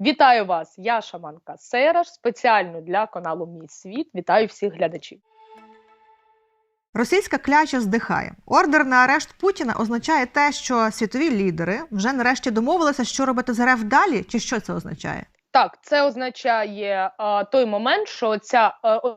Вітаю вас! Я Шаманка Сераш, спеціально для каналу Мій Світ. Вітаю всіх глядачів. Російська кляча здихає. Ордер на арешт Путіна означає те, що світові лідери вже нарешті домовилися, що робити з РФ далі, чи що це означає? Так, це означає а, той момент, що ця, о-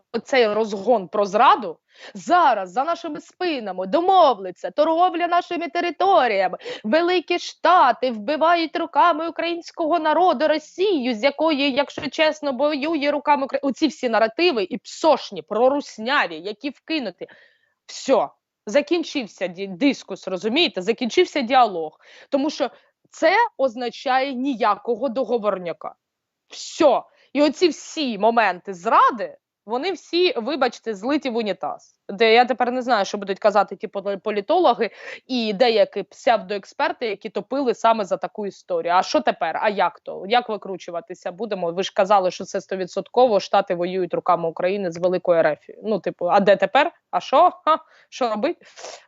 розгон про зраду зараз за нашими спинами домовляться, торговля нашими територіями, великі штати вбивають руками українського народу Росію, з якої, якщо чесно, воює руками України. Оці всі наративи і псошні, прорусняві, які вкинуті. Все, закінчився дискус, розумієте? Закінчився діалог. Тому що це означає ніякого договорняка. Все. І оці всі моменти зради, вони всі, вибачте, злиті в унітаз. Де я тепер не знаю, що будуть казати ті полі- політологи і деякі псевдоексперти, які топили саме за таку історію. А що тепер? А як то? Як викручуватися будемо? Ви ж казали, що це стовідсотково штати воюють руками України з великою РФ. Ну, типу, а де тепер? А що? Ха, що робить?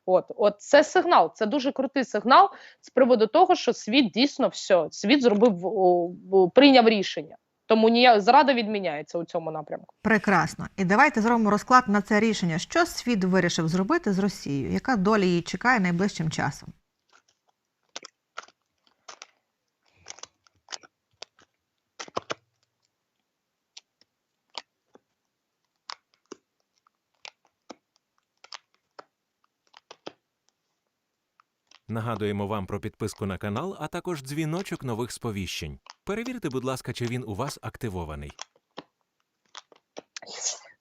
От, от це сигнал. Це дуже крутий сигнал з приводу того, що світ дійсно все, світ зробив прийняв рішення. Тому ніяк зрада відміняється у цьому напрямку. Прекрасно. І давайте зробимо розклад на це рішення. Що світ вирішив зробити з Росією? Яка доля її чекає найближчим часом? Нагадуємо вам про підписку на канал, а також дзвіночок нових сповіщень. Перевірте, будь ласка, чи він у вас активований.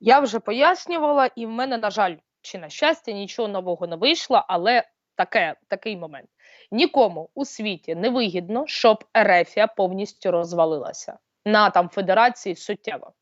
Я вже пояснювала, і в мене, на жаль, чи на щастя, нічого нового не вийшло, але таке, такий момент. Нікому у світі не вигідно, щоб Ерефія повністю розвалилася на там федерації суттєво.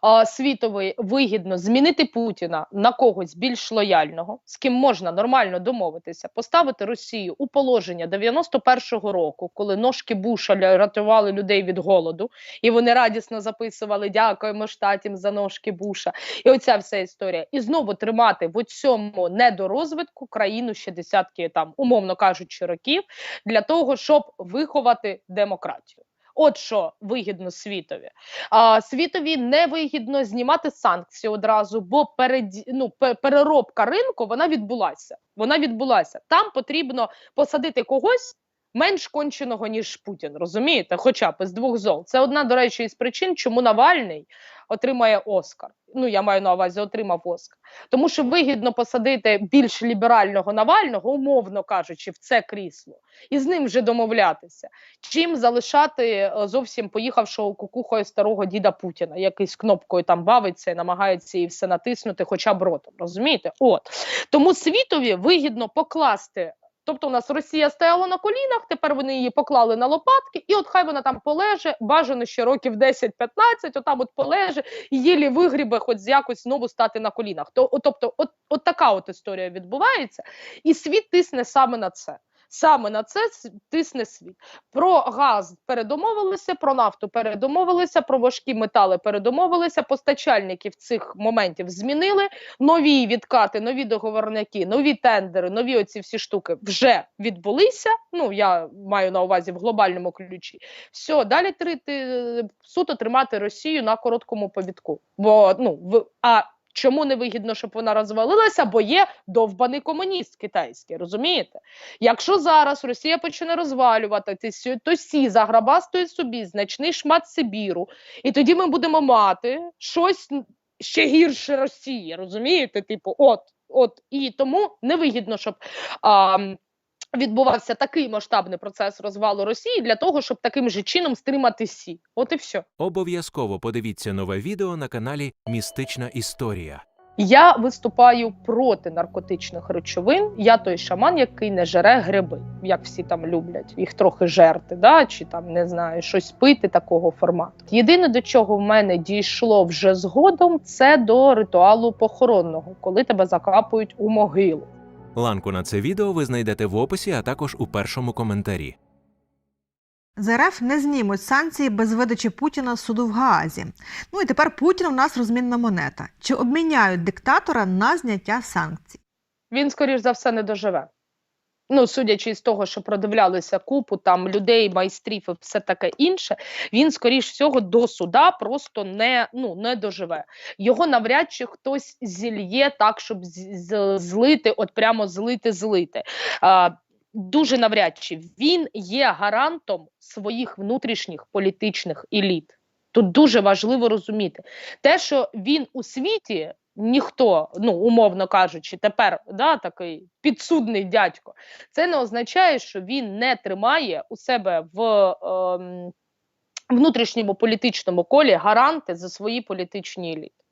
А, світовий вигідно змінити Путіна на когось більш лояльного, з ким можна нормально домовитися, поставити Росію у положення 91-го року, коли ножки Буша рятували людей від голоду, і вони радісно записували дякуємо штатам за ножки Буша. І оця вся історія. І знову тримати в цьому недорозвитку країну ще десятки там, умовно кажучи, років для того, щоб виховати демократію. От що вигідно світові. А, світові не вигідно знімати санкції одразу, бо перед, ну, переробка ринку вона відбулася. Вона відбулася. Там потрібно посадити когось менш конченого, ніж Путін. Розумієте? Хоча б з двох зол. Це одна, до речі, із причин, чому Навальний отримає Оскар. Ну, я маю на увазі, отримав Оскар. Тому що вигідно посадити більш ліберального Навального, умовно кажучи, в це крісло, і з ним вже домовлятися, чим залишати е, зовсім поїхавшого кукухою старого діда Путіна, який з кнопкою там бавиться і намагається її все натиснути, хоча б ротом. Розумієте? От тому світові вигідно покласти. Тобто у нас Росія стояла на колінах, тепер вони її поклали на лопатки, і от хай вона там полеже, бажано ще років 10-15, отам от полеже, і єлі вигрібе, хоч якось знову стати на колінах. Тобто, от, от така от історія відбувається, і світ тисне саме на це. Саме на це тисне світ. Про газ передомовилися, про нафту передомовилися, про важкі метали передомовилися. Постачальників цих моментів змінили. Нові відкати, нові договорняки, нові тендери, нові оці всі штуки вже відбулися. Ну я маю на увазі в глобальному ключі. Все, далі три суто тримати Росію на короткому повідку. Бо ну в а. Чому не вигідно, щоб вона розвалилася? Бо є довбаний комуніст китайський, розумієте? Якщо зараз Росія почне розвалювати, то сі- заграбастує собі значний шмат Сибіру, і тоді ми будемо мати щось ще гірше Росії, розумієте? Типу, от, от і тому невигідно, щоб а, відбувався такий масштабний процес розвалу Росії для того, щоб таким же чином стримати Сі. От і все. Обов'язково подивіться нове відео на каналі Містична Історія. Я виступаю проти наркотичних речовин. Я той шаман, який не жере гриби, як всі там люблять їх трохи жерти, да? чи там не знаю, щось пити такого формату. Єдине до чого в мене дійшло вже згодом, це до ритуалу похоронного, коли тебе закапують у могилу. Ланку на це відео ви знайдете в описі, а також у першому коментарі. З РФ не знімуть санкції без видачі Путіна суду в Гаазі. Ну і тепер Путін у нас розмінна монета. Чи обміняють диктатора на зняття санкцій? Він, скоріш за все, не доживе. Ну, судячи з того, що продивлялися купу там людей, майстрів і все таке інше, він, скоріш всього, до суда просто не, ну, не доживе. Його навряд чи хтось зільє так, щоб злити, от прямо злити, злити. Дуже навряд чи він є гарантом своїх внутрішніх політичних еліт. Тут дуже важливо розуміти те, що він у світі ніхто, ну умовно кажучи, тепер да, такий підсудний дядько, це не означає, що він не тримає у себе в ем, внутрішньому політичному колі гаранти за свої політичні еліти.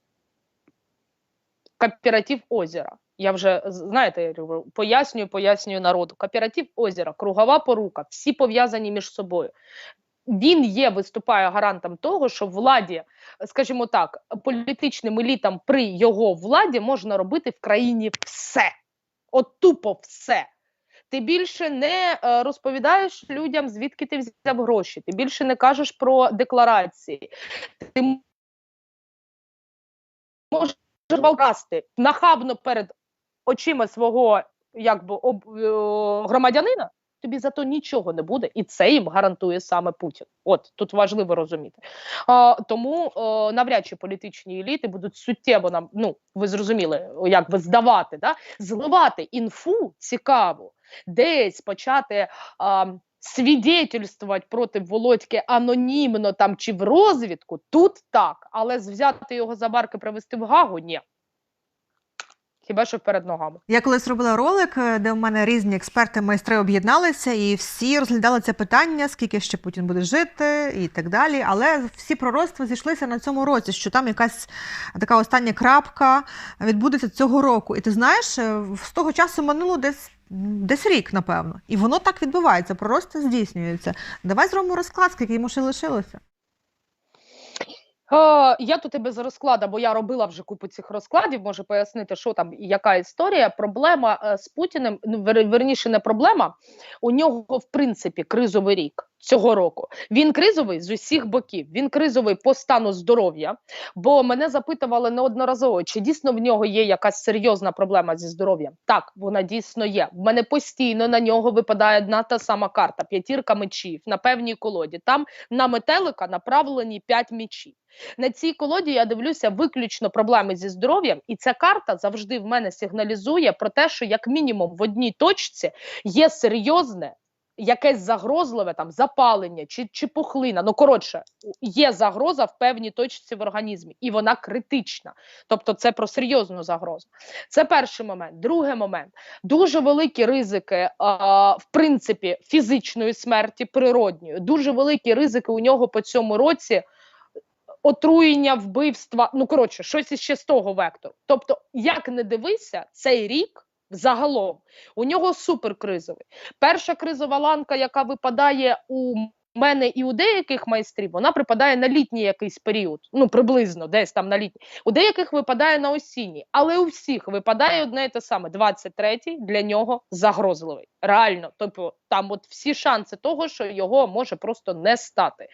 Кооператив озера. Я вже знаєте, пояснюю, пояснюю народу. Кооператив озера, кругова порука, всі пов'язані між собою. Він є, виступає гарантом того, що владі, скажімо так, політичним елітам при його владі можна робити в країні все. От тупо все. Ти більше не е, розповідаєш людям, звідки ти взяв гроші. Ти більше не кажеш про декларації. Ти можеш балкасти нахабно перед очима свого якби об, е, громадянина. Тобі за то нічого не буде, і це їм гарантує саме Путін. От тут важливо розуміти. А, тому е, навряд чи політичні еліти будуть суттєво нам, ну ви зрозуміли, як би здавати, да? зливати інфу цікаву, десь почати а, свідетельствувати проти Володьки анонімно там чи в розвідку. Тут так, але взяти його за барки, привести в Гагу, ні. Хіба що перед ногами. Я колись робила ролик, е, де в мене різні експерти, майстри об'єдналися, і всі розглядали це питання, скільки ще Путін буде жити, і так далі. Але всі пророцтва зійшлися на цьому році, що там якась така остання крапка відбудеться цього року. І ти знаєш, е, з того часу минуло десь. Десь рік, напевно, і воно так відбувається, пророцтва здійснюється. Давай зробимо розклад, скільки йому ще лишилося. Е, я тут тебе за розклада, бо я робила вже купу цих розкладів, Може пояснити, що там і яка історія. Проблема е, з Путіним, ну верніше, не проблема. У нього, в принципі, кризовий рік цього року. Він кризовий з усіх боків. Він кризовий по стану здоров'я. Бо мене запитували неодноразово, чи дійсно в нього є якась серйозна проблема зі здоров'ям. Так, вона дійсно є. В мене постійно на нього випадає одна та сама карта: п'ятірка мечів на певній колоді. Там на метелика направлені п'ять мечів. На цій колоді я дивлюся виключно проблеми зі здоров'ям, і ця карта завжди в мене сигналізує про те, що як мінімум в одній точці є серйозне. Якесь загрозливе там запалення чи, чи пухлина. Ну коротше, є загроза в певній точці в організмі, і вона критична. Тобто, це про серйозну загрозу. Це перший момент. Другий момент дуже великі ризики, а, в принципі, фізичної смерті природньої. Дуже великі ризики у нього по цьому році отруєння, вбивства. Ну коротше, щось іще з того вектору. Тобто, як не дивися, цей рік. Загалом у нього суперкризовий. Перша кризова ланка, яка випадає у мене і у деяких майстрів, вона припадає на літній якийсь період, ну приблизно десь там на літній. У деяких випадає на осінній, але у всіх випадає одне і те саме. 23-й для нього загрозливий. Реально, тобто там от всі шанси того, що його може просто не стати.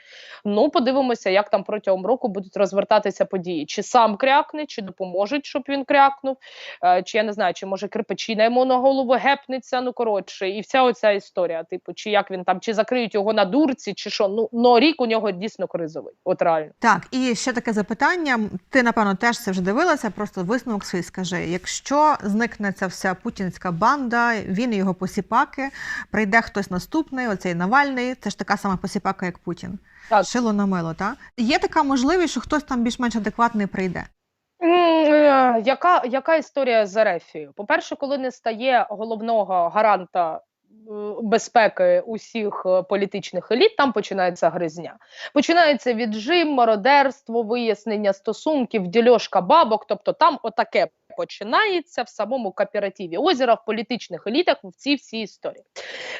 Ну, подивимося, як там протягом року будуть розвертатися події. Чи сам крякне, чи допоможуть, щоб він крякнув, е, чи я не знаю, чи може кирпичина йому на голову гепнеться, ну коротше, і вся оця історія. Типу, чи як він там, чи закриють його на дурці, чи що. Ну, но рік у нього дійсно кризовий. От реально. Так, і ще таке запитання. Ти, напевно, теж це вже дивилася, просто висновок свій скажи. Якщо зникне ця вся путінська банда, він його посіпаки, прийде хтось наступний, оцей Навальний, це ж така сама посіпака, як Путін. Так. Шило на мило, так? Є така можливість, що хтось там більш-менш адекватний прийде. Е, Яка, яка історія з Ерефією? По-перше, коли не стає головного гаранта е, безпеки усіх е, політичних еліт, там починається гризня. Починається віджим, мародерство, вияснення стосунків, дільошка бабок. Тобто там отаке починається в самому кооперативі озера в політичних елітах в цій всій історії.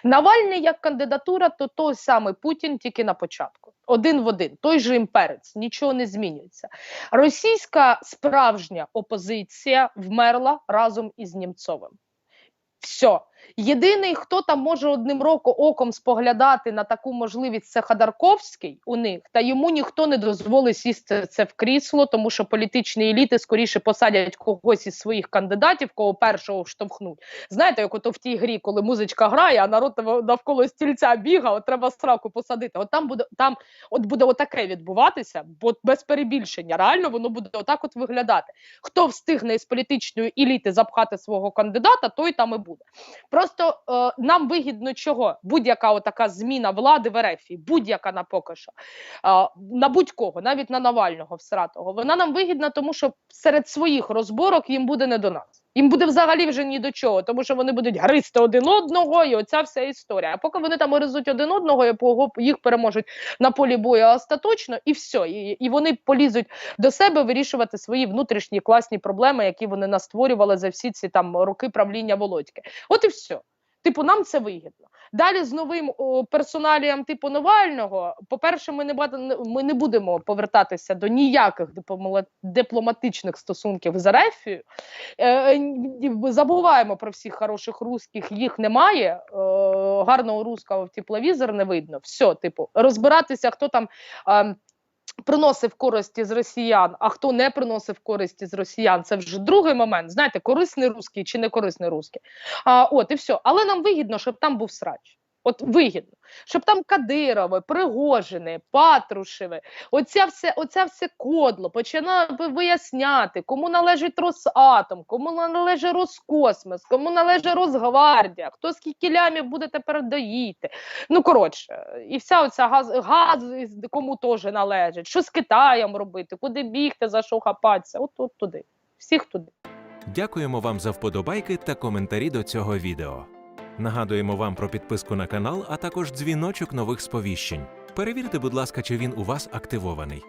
Навальний як кандидатура, то той самий Путін тільки на початку. Один в один, той же імперець, нічого не змінюється. Російська справжня опозиція вмерла разом із Німцовим. Все. Єдиний, хто там може одним року оком споглядати на таку можливість, це Ходорковський у них, та йому ніхто не дозволить сісти це в крісло, тому що політичні еліти скоріше посадять когось із своїх кандидатів, кого першого штовхнуть. Знаєте, як ото в тій грі, коли музичка грає, а народ навколо стільця бігає, от треба сраку посадити. От там буде там, от буде отаке відбуватися, бо без перебільшення. Реально воно буде отак от виглядати. Хто встигне із політичної еліти запхати свого кандидата, той там і буде. Просто е, нам вигідно чого? Будь-яка отака зміна влади в РФ, будь-яка на поки що, е, на будь-кого, навіть на Навального всратого, вона нам вигідна, тому що серед своїх розборок їм буде не до нас. Їм буде взагалі вже ні до чого, тому що вони будуть гризти один одного, і оця вся історія. А поки вони там гризуть один одного, і їх переможуть на полі бою остаточно, і все. І, і вони полізуть до себе вирішувати свої внутрішні класні проблеми, які вони настворювали за всі ці там роки правління Володьки. От і все. Типу, нам це вигідно. Далі з новим о, персоналієм типу Навального, по-перше, ми не ми не будемо повертатися до ніяких дипломатичних стосунків з Арефією. Е, забуваємо про всіх хороших русських, їх немає. Е, гарного русского в тепловізор не видно. Все, типу, розбиратися, хто там. Е, Приносив користі з росіян, а хто не приносив користі з росіян, це вже другий момент. Знаєте, корисний русський чи не корисний русський. А, от і все. Але нам вигідно, щоб там був срач. От вигідно, щоб там Кадирови, Пригожини, Патрушеви, оця все, оця все кодло починає виясняти, кому належить Росатом, кому належить Роскосмос, кому належить Росгвардія, хто скільки лямів буде тепер доїти. Ну коротше, і вся оця газ, газ кому теж належить, що з Китаєм робити, куди бігти, за що хапатися, от, от туди, всіх туди. Дякуємо вам за вподобайки та коментарі до цього відео. Нагадуємо вам про підписку на канал, а також дзвіночок нових сповіщень. Перевірте, будь ласка, чи він у вас активований.